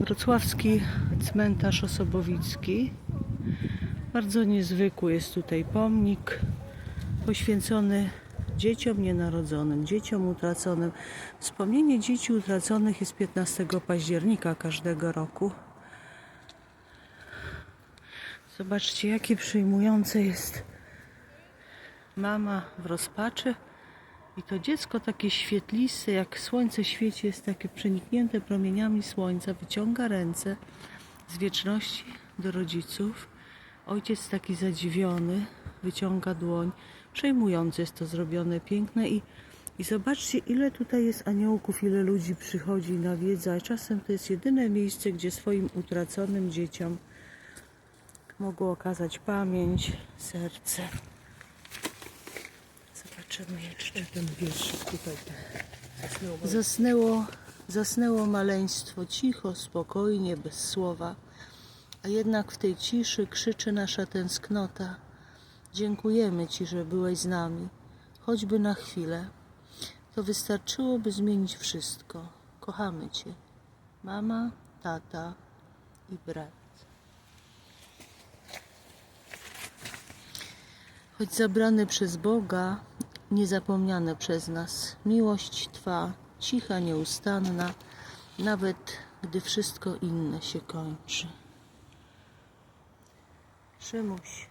Wrocławski cmentarz osobowicki. Bardzo niezwykły jest tutaj pomnik poświęcony dzieciom nienarodzonym, dzieciom utraconym. Wspomnienie dzieci utraconych jest 15 października każdego roku. Zobaczcie, jakie przyjmujące jest mama w rozpaczy. I to dziecko takie świetliste, jak słońce świeci, jest takie przeniknięte promieniami słońca, wyciąga ręce z wieczności do rodziców. Ojciec taki zadziwiony, wyciąga dłoń. Przejmujące jest to zrobione, piękne i, i zobaczcie, ile tutaj jest aniołków, ile ludzi przychodzi i nawiedza. Czasem to jest jedyne miejsce, gdzie swoim utraconym dzieciom mogło okazać pamięć, serce. Zobaczymy jeszcze. Ten wierszyk tutaj zasnęło. Zasnęło, maleństwo cicho, spokojnie, bez słowa, a jednak w tej ciszy krzyczy nasza tęsknota. Dziękujemy Ci, że byłeś z nami, choćby na chwilę. To wystarczyłoby zmienić wszystko. Kochamy Cię. Mama, tata i brat. Choć zabrane przez Boga, niezapomniane przez nas, miłość Twa, cicha, nieustanna, nawet gdy wszystko inne się kończy. Szymuś,